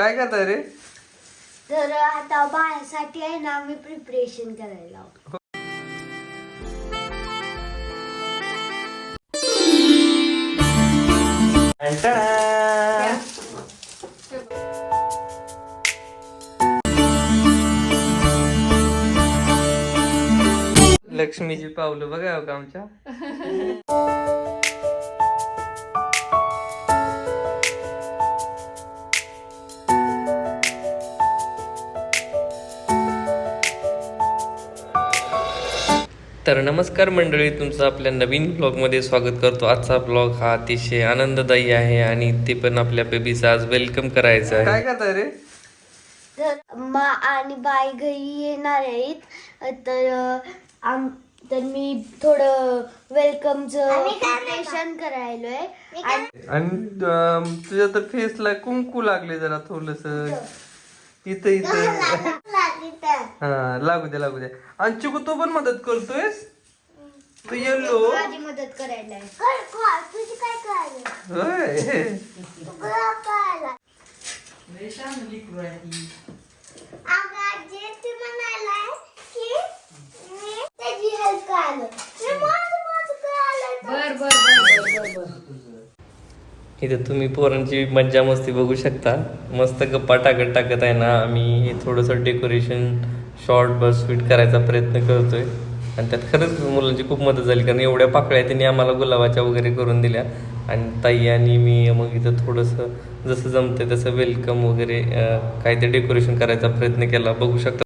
काय करताय रे तर आता बाळासाठी आहे ना मी प्रिपरेशन करायला लावतो. लक्ष्मीची पावलं बघा हो का आमच्या तर नमस्कार मंडळी तुमचं आपल्या नवीन ब्लॉगमध्ये स्वागत करतो. आजचा ब्लॉग हा अतिशय आनंददायी आहे आणि ते पण आपल्या बेबीचं आज वेलकम करायचं आहे. काय करताय रे? तर मा आणि बाई घरी येणार आहेत. तर आम तर मी थोडं वेलकमचं प्रिपरेशन करायलोय. आणि आणि अं, तुझ्या तर फेसला कुंकू लागले जरा थोडस. इथं इथं. हा लागू दे लागू दे. आणि चिकू तो पण मदत करतोयस? तू येलो माझी मदत करायला तुझी काय करायला होय बर बर बर बर बर इथं तुम्ही पोरांची मज्जा मस्ती बघू शकता. मस्त गप्पा टाकत टाकत आहे ना आम्ही हे थोडंसं डेकोरेशन शॉर्ट बस स्वीट करायचा प्रयत्न करतोय. आणि त्यात खरंच मुलांची खूप मदत झाली कारण एवढ्या पाकळ्या त्यांनी आम्हाला गुलाबाच्या वगैरे करून दिल्या. आणि ताई आणि मी मग इथं थोडंसं जसं जमतंय तसं वेलकम वगैरे अं, काय ते डेकोरेशन करायचा प्रयत्न केला. बघू शकता.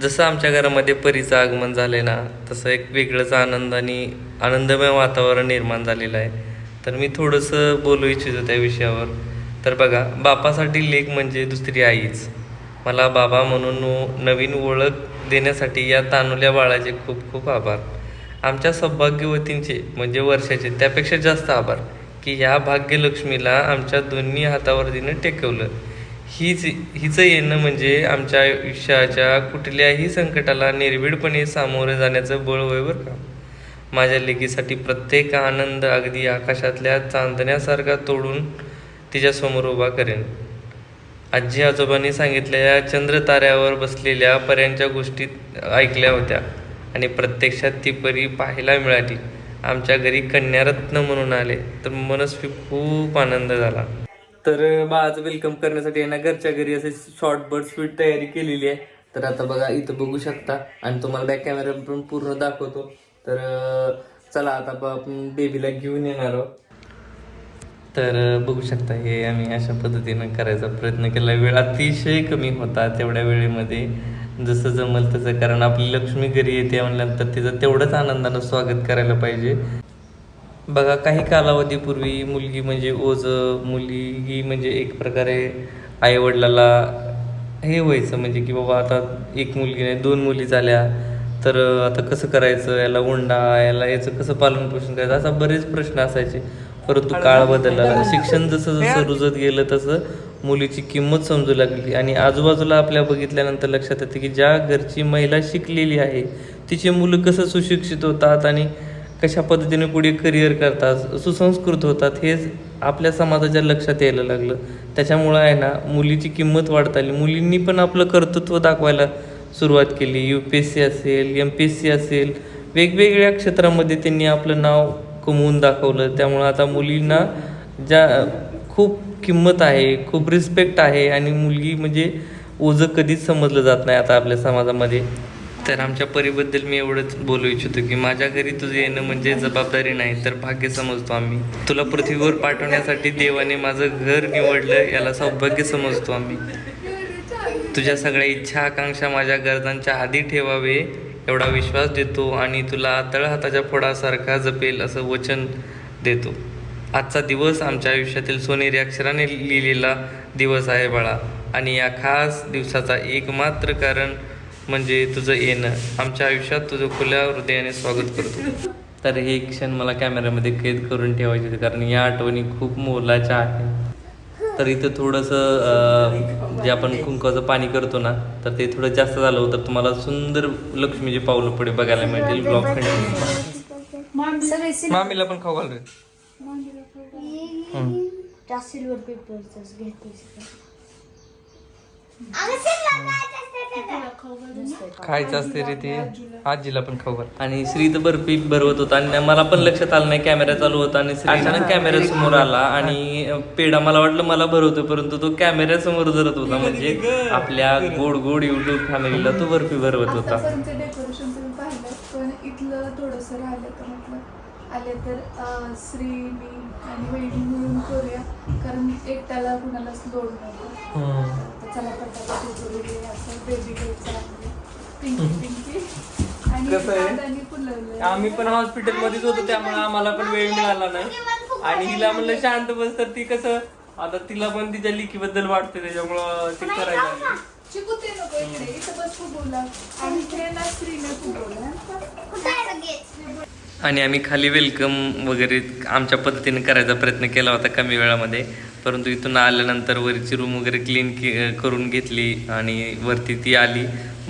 जसं आमच्या घरामध्ये परीचं आगमन झालंय ना तसं एक वेगळंच आनंद आणि आनंदमय वातावरण निर्माण झालेलं आहे. तर मी थोडंसं बोलू इच्छितो त्या विषयावर. तर बघा बापासाठी लेख म्हणजे दुसरी आईच. मला बाबा म्हणून नवीन ओळख देण्यासाठी या तानुल्या बाळाचे खूप खूप आभार. आमच्या सौभाग्यवतींचे म्हणजे वर्षाचे त्यापेक्षा जास्त आभार की ह्या भाग्यलक्ष्मीला आमच्या दोन्ही हातावरतीनं टेकवलं. हीच हिचं येणं म्हणजे आमच्या आयुष्याच्या कुठल्याही संकटाला निर्भीडपणे सामोरे जाण्याचं बळ होय बरं का? माझ्या लेकीसाठी प्रत्येक आनंद अगदी आकाशातल्या चांदण्यासारखा तोडून तिच्यासमोर उभा करेन. आजी आजोबांनी सांगितलेल्या चंद्र ताऱ्यावर बसलेल्या पर्यांच्या गोष्टी ऐकल्या होत्या आणि प्रत्यक्षात ती परी पाहायला मिळाली. आमच्या घरी कन्यारत्न म्हणून आले तर मनस्वी खूप आनंद झाला. तर बाळाचं वेलकम करण्यासाठी यांना घरच्या घरी असे शॉर्ट बर्ड स्वीट तयारी केलेली आहे. तर आता बघा इथं बघू शकता. आणि तुम्हाला बॅक कॅमेरा पण पूर्ण दाखवतो. तर चला आता आपण बेबीला घेऊन येणार आहोत. तर बघू शकता हे आम्ही अशा पद्धतीनं करायचा प्रयत्न केला. वेळ अतिशय कमी होता तेवढ्या वेळेमध्ये. जसं जमल तसं कारण आपली लक्ष्मी घरी येते म्हणल्यानंतर तिचं तेवढंच आनंदानं स्वागत करायला पाहिजे. बघा काही कालावधीपूर्वी मुलगी म्हणजे ओझ मुलगी म्हणजे एक प्रकारे आईवडिलाला हे व्हायचं म्हणजे की बाबा आता एक मुलगी नाही दोन मुली झाल्या. तर आता कसं करायचं? याला उंडा याला याचं कसं पालन पोषण करायचं? असा बरेच प्रश्न असायचे. परंतु काळ बदलला. शिक्षण जसं जसं रुजत गेलं तसं मुलीची किंमत समजू लागली. आणि आजूबाजूला आपल्या बघितल्यानंतर लक्षात येते की ज्या घरची महिला शिकलेली आहे तिची मुलं कसं सुशिक्षित होतात आणि कशा पद्धतीने पुढे करिअर करतात सुसंस्कृत होतात हेच आपल्या समाजाच्या लक्षात यायला लागलं. त्याच्यामुळं आहे ना मुलीची किंमत वाढत आली. मुलींनी पण आपलं कर्तृत्व दाखवायला सुरुवात केली यू पी एस सी असेल एम पी एस सी असेल वेगवेगळ्या क्षेत्रामध्ये त्यांनी आपलं नाव कमवून दाखवलं. त्यामुळं आता मुलींना ज्या खूप किंमत आहे खूप रिस्पेक्ट आहे आणि मुलगी म्हणजे ओझं कधीच समजलं जात नाही आता आपल्या समाजामध्ये. तर आमच्या परीबद्दल मी एवढंच बोलू इच्छितो की माझ्या घरी तुझं येणं म्हणजे जबाबदारी नाही तर भाग्य समजतो आम्ही. तुला पृथ्वीवर पाठवण्यासाठी देवाने माझं घर निवडलं याला सौभाग्य समजतो आम्ही. तुझ्या सगळ्या इच्छा आकांक्षा माझ्या गरजांच्या आधी ठेवावे एवढा विश्वास देतो आणि तुला तळहाताच्या फोडासारखा जपेल असं वचन देतो. आजचा दिवस आमच्या आयुष्यातील सोनेरी अक्षराने लिहिलेला दिवस आहे बाळा. आणि या खास दिवसाचा एकमात्र कारण म्हणजे तुझं येणं. आमच्या आयुष्यात तुझं खुल्या हृदयाने स्वागत करतो. तर हे क्षण मला कॅमेऱ्यामध्ये कैद करून ठेवायचे होते कारण या आठवणी खूप मोलाच्या आहेत. तर इथं थोडंसं जे आपण कुंकाचं पाणी करतो ना तर ते थोडं जास्त झालं होतं. तुम्हाला सुंदर लक्ष्मीची पावलं पुढे बघायला मिळतील. ब्लॉक मामीला पण खाऊ घाल रे त्या सिल्वर पेपरच घेते खायचं असते रे ते. आजीला पण खाऊ. आणि श्री तर बर्फी भरवत होता आणि मला पण लक्षात आलं नाही कॅमेरा चालू होता आणि श्री अचानक कॅमेरा समोर आला आणि पेढा मला वाटलं मला भरवतो परंतु तो कॅमेरा समोर धरत होता म्हणजे आपल्या गोड गोड युट्यूब फॅमिलीला तो बर्फी भरवत होता. आतापर्यंत डेकोरेशन तुम्ही पाहिलं पण इथलं थोडंसं राहिलं तर म्हटलं? आले तर श्री मी आणि वहिनी मिळून करूया कारण एकट्याला कुणालाच लोड नको असं बेबी पिंकी पिंकी. कसं आहे? आम्ही पण हॉस्पिटलमध्येच होतो त्यामुळे आम्हाला पण वेळ मिळाला नाही. आणि हिला म्हणलं शांत बस. तर ती कसं आता तिला पण तिच्या लिखीबद्दल वाटते त्याच्यामुळं ते करायला लागली. चिकू ते नको इकडे इथं बस फुगवला आणि ते ना श्रीने फुगवलं आणि आम्ही खाली वेलकम वगैरे आमच्या पद्धतीने करायचा प्रयत्न केला होता कमी वेळामध्ये. परंतु इथून आल्यानंतर वरची रूम वगैरे क्लीन करून घेतली आणि वरती ती आली.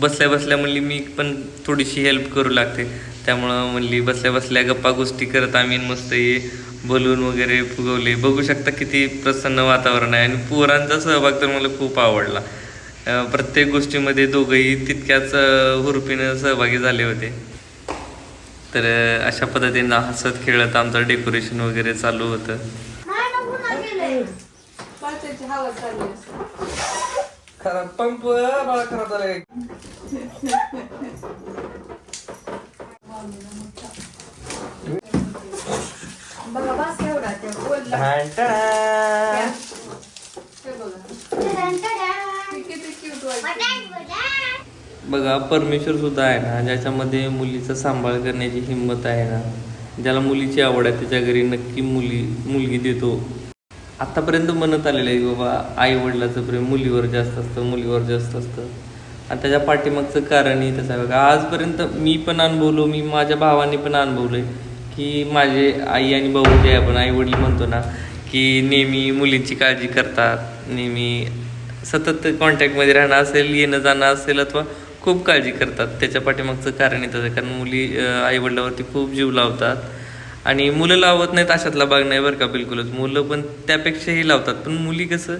बसल्या बसल्या म्हणली मी पण थोडीशी हेल्प करू लागते. त्यामुळं म्हणली बसल्या बसल्या गप्पा गोष्टी करत आम्ही मस्त हे बलून वगैरे फुगवले. बघू शकता किती प्रसन्न वातावरण आहे आणि पोरांचा सहभाग तर मला खूप आवडला. प्रत्येक गोष्टीमध्ये दोघंही तितक्याच हुरपीनं सहभागी झाले होते. तर अशा पद्धतीनं हसत खेळत आमचं डेकोरेशन वगैरे चालू होतं. पावसाची हवा चालू आहे खराब पंप किती क्यूट बघा परमेश्वर सुद्धा आहे ना ज्याच्यामध्ये मुलीचा सांभाळ करण्याची हिंमत आहे ना ज्याला मुलीची आवड आहे त्याच्या घरी नक्की मुली मुलगी देतो. आतापर्यंत म्हणत आलेलं आहे की बाबा आई वडिलाचं प्रेम मुलीवर जास्त असतं मुलीवर जास्त असतं. आणि त्याच्या पाठीमागचं कारणही तसं आहे. बघा आजपर्यंत मी पण अनुभवलो मी माझ्या भावाने पण अनुभवलंय की माझे आई आणि भाऊ जे आपण आई वडील म्हणतो ना की नेहमी मुलींची काळजी करतात नेहमी सतत कॉन्टॅक्टमध्ये राहणं असेल येणं जाणं असेल अथवा खूप काळजी करतात. त्याच्या पाठीमागचं कारण येतं कारण मुली आईवडिलावरती खूप जीव लावतात. आणि मुलं लावत नाहीत अशातला भाग नाही बरं का बिलकुलच. मुलं पण त्यापेक्षाही लावतात. पण मुली कसं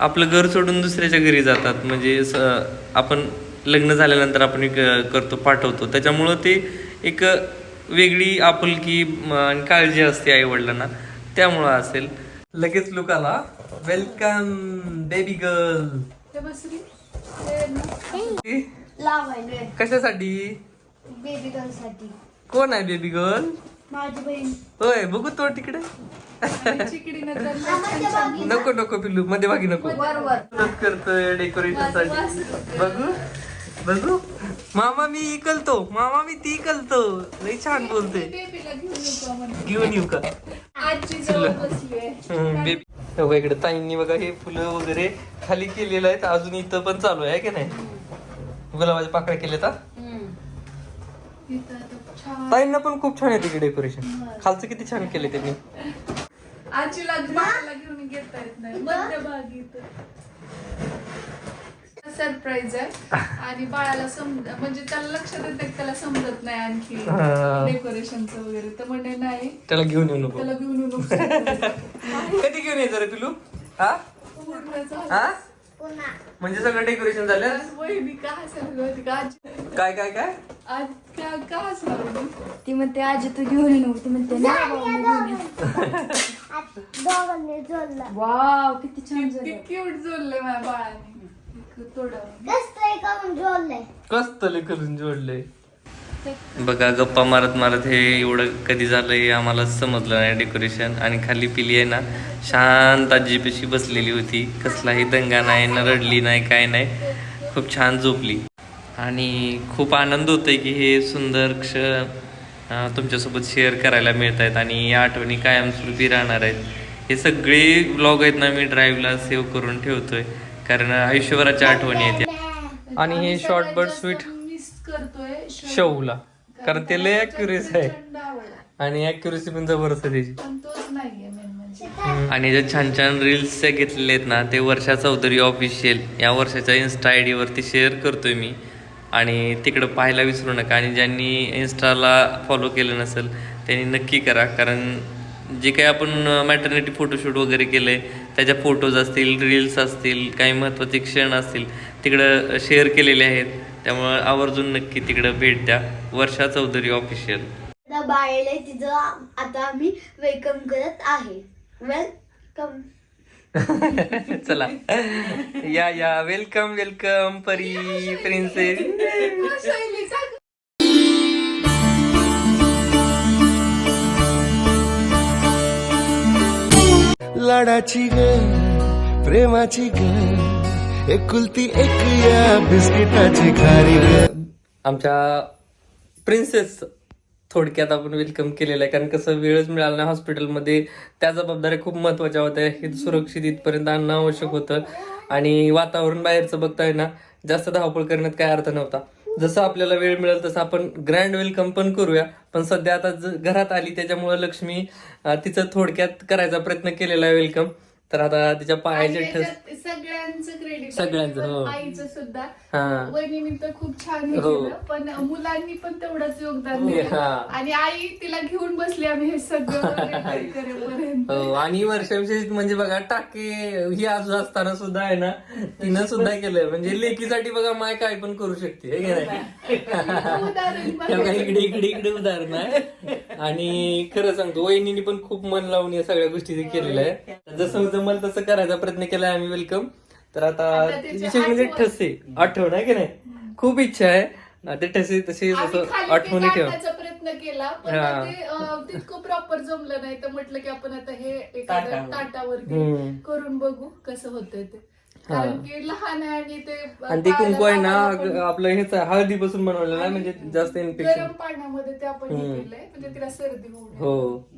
आपलं घर सोडून दुसऱ्याच्या घरी जातात. म्हणजे स आपण लग्न झाल्यानंतर आपण एक करतो पाठवतो. त्याच्यामुळं ते एक वेगळी आपुलकी आणि काळजी असते आई वडिलांना त्यामुळं असेल. लगेच लुक आला वेलकम बेबी गर्ल. कशासाठी? बेबी गर्लसाठी. कोण आहे बेबी गर्ल माझी बहीण. होय बघू तो तिकडे. नको नको पिल्लू मध्ये बागी नको. करतोय डेकोरेशनसाठी बघू बघू. मामा मी इकलतो. मामा मी ती इकलतो. लई छान बोलते घेऊन येऊ का बघा इकडे ताईंनी बघा हे फुलं वगैरे खाली केलेलं आहेत. अजून इथं पण चालू आहे की नाही? गुलाबाच्या पाकळ्या केल्या का इथं आता छान. ताईंना पण खूप छान येते डेकोरेशन. खालचं किती छान केले त्यांनी. आजीला घेऊन घेता येत नाही. सरप्राईज आहे. आणि बाळाला समज म्हणजे त्याला लक्षात येत नाही त्याला समजत नाही आणखी हा. डेकोरेशनचं वगैरे. तर म्हणे नाही. त्याला घेऊन येऊ नको. त्याला घेऊन येऊ नको. कधी घेऊन यायचं रे पिलू? हा. हा? म्हणजे सगळं डेकोरेशन झालं? आज वहिनी का हसायला होती का? आजी काय काय काय? आज का? ती म्हणते आजी तू घेऊन ये ती म्हणते नाही. वाव किती छान किती क्यूट जोडले माझ्या बाळाने. कस्तले करून जोडले बघा गप्पा मारत मारत हे एवढं कधी झालं हे आम्हाला समजलं नाही डेकोरेशन आणि खाली पिली आहे ना शांत आजीपाशी बसलेली होती. कसलाही दंगा नाही ना रडली नाही काय नाही. खूप छान झोपली. आणि खूप आनंद होतोय की हे सुंदर क्षण तुमच्यासोबत शेअर करायला मिळत आहेत आणि या आठवणी कायमस्वरूपी राहणार आहेत. हे सगळे ब्लॉग आहेत ना मी ड्राईव्हला सेव्ह करून ठेवतोय. कारण आयुष्यभराच्या आठवणी आहेत. आणि हे आम्ही short सगळ्यात bird जास्त sweet miss करतोय श- शवला कारण ते लय accuracy आहे. आणि ॲक्युरेसी पण जबरदस्त आहे त्याची. पण तोच नाहीये मेन म्हणजे. आणि जे छान छान रील्स घेतलेले आहेत ना ते वर्षा चौधरी ऑफिशियल या वर्षाच्या इन्स्टा आय डीवरती शेअर करतोय मी. आणि तिकडं पाहायला विसरू नका. आणि ज्यांनी इन्स्टाला फॉलो केलं नसेल त्यांनी नक्की करा. कारण जे काही आपण मॅटर्निटी फोटोशूट वगैरे केलंय त्याच्या फोटोज असतील रील्स असतील काही महत्त्वाचे क्षण असतील तिकडं शेअर केलेले आहेत त्यामुळं आवर्जून नक्की तिकडं भेट द्या वर्षा चौधरी ऑफिशियल बाळेला तिचं आता आम्ही वेलकम करत आहे वेलकम चला या या वेलकम वेलकम परी प्रिन्सेस लाडाची ग प्रेमाची ग एकुलती एक या बिस्किटाची खारी ग. आमच्या प्रिन्सेस थोडक्यात आपण वेलकम केलेलं आहे. कारण कसं वेळच मिळाला नाही हॉस्पिटलमध्ये त्या जबाबदाऱ्या खूप महत्त्वाच्या होत्या. हे सुरक्षित इथपर्यंत आणणं आवश्यक होतं. आणि वातावरण बाहेरचं बघताय ना जास्त धावपळ करण्यात काय अर्थ नव्हता. जसं आपल्याला वेळ मिळेल तसं आपण ग्रँड वेलकम पण करूया. पण सध्या आता ज- घरात आली त्याच्यामुळे लक्ष्मी तिचं थोडक्यात करायचा प्रयत्न केलेला आहे वेलकम तर आता तिच्या पायाचे आणि ठस सगळ्यांचं क्रेडिट सगळ्यांचं, हो. आईचं सुद्धा. हा. वहिनीने तर खूप छान हे हो. केलं पण मुलांनी पण तेवढंच योगदान दिलं. हा. आणि आई तिला घेऊन बसली आम्ही हे सगळं करेपर्यंत. हो आणि वर्षाविषयी म्हणजे बघा टाके ही आजू असताना सुद्धा आहे ना तिनं सुद्धा केलंय. म्हणजे लेकीसाठी बघा माय काय पण करू शकते हे की नाही? उदाहरण त्या बघा इकडे इकडे इकडे उदाहरण आहे. आणि खरं सांगतो वहिनीने पण खूप मन लावून या सगळ्या गोष्टी केलेल्या आहे जसं जमल तसं करायचा प्रयत्न केलाय आम्ही वेलकम तर आता आता त्याची म्हणजे आठवण. ठसे. आठवण आहे की नाही? खूप इच्छा आहे. ते ठसे तसे आम्ही जसं खाली ते आठवणी ठेवा. काढण्याचा प्रयत्न केला पण हा. ते अं, तितकं प्रॉपर जमलं नाही. तर म्हटलं की आपण आता हे एखाद्या ताटावरती हम्म. करून बघू कसं होतंय ते. कारण की लहान आहे आणि ते आणि ते कुंकू आहे ना आपलं हेच आहे, हळदीपासून बनवलेलं आहे म्हणजे जास्त इन्फेक्शन गरम पाण्यामध्ये ते आपण हे हम्म. केलंय म्हणजे तिला सर्दी होऊ नये. हो.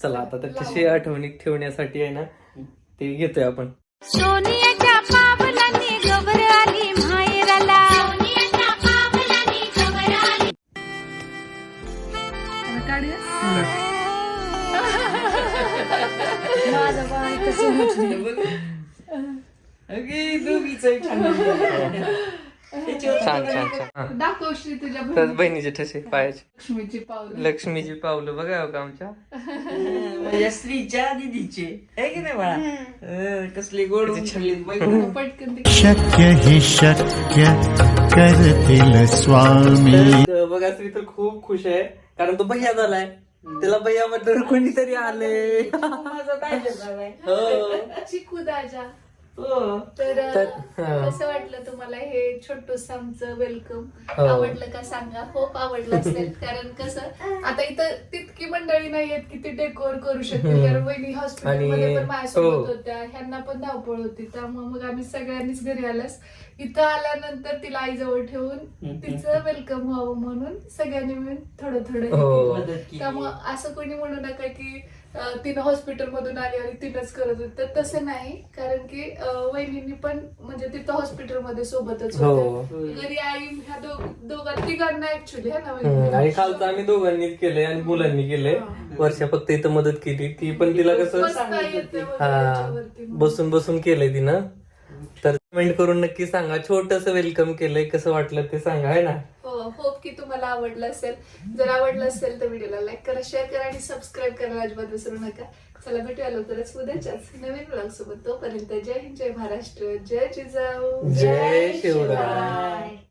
चला आता तर तशी आठवणीत ठेवण्यासाठी आहे ना ते घेतोय आपण. सोनियाच्या पावलांनी गबर आली माहेराला बाळ कसं म्हटलं छान छान छान. दाखव श्री तुझ्या तर बहिणीचे ठसे पायाचे. लक्ष्मीची पावलं. लक्ष्मीची पावलं बघा हो का आमच्या. माझ्या स्त्रीच्या दिदीचे. आहे की नाही बाळा? कसली गोड. पटकन शक्य ही शक्य करतील स्वामी. तर बघा श्री तर खूप खुश आहे. कारण तो भैया झालाय. त्याला भैया बद्दल कोणीतरी आले माझा दाजा झालाय. हो. चिकू दाजा. तर तर, हा. कसं वाटलं तुम्हाला हे छोटूस आमचं वेलकम हो. आवडलं का सांगा होप आवडलं असेल कारण कसं आता इथं तितकी मंडळी नाहीयेत की ते डेकोर करू शकतील हम्म. कारण वहिनी हॉस्पिटलमध्ये आणि- पण माझ्यासोबत हो. होत्या ह्यांना पण धावपळ होती त्यामुळे मग आम्ही सगळ्यांनीच घरी आल्यास इथं आल्यानंतर तिला आईजवळ ठेवून तिचं वेलकम व्हावं म्हणून सगळ्यांनी मिळून थोडं थोडं हो. हे केलं. मदत केली. त्यामुळं असं कोणी म्हणू नका की तिनं हॉस्पिटल मधून आली आणि तिनंच करत होती. तर तसं नाही कारण की अं, वहिनींनी पण म्हणजे तिथं हॉस्पिटलमध्ये सोबतच हो. होत्या. घरी आई ह्या दोघ- दोघा तिघांना ऍक्च्युली है ना हम्म, वहिनी? आणि खालचं आम्ही दोघांनीच केलंय आणि मुलांनी केलंय. वर्षा फक्त इथं मदत केली. ती पण तिला कसं बसता येते वगैरे हा याच्यावरती मग. बसून बसून केलंय तिनं. तर कमेंट करून नक्की सांगा. छोटस वेलकम केलंय. कसं वाटलं ते सांगा है ना? होप की तुम्हाला आवडलं असेल. जर आवडलं असेल तर व्हिडिओला लाईक करा शेअर करा आणि सबस्क्राईब करायला अजिबात विसरू नका. चला भेटूया लवकरच उद्याच्याच नवीन ब्लॉग सोबत. तोपर्यंत जय हिंद जय महाराष्ट्र जय जिजाऊ. जय शिवराय.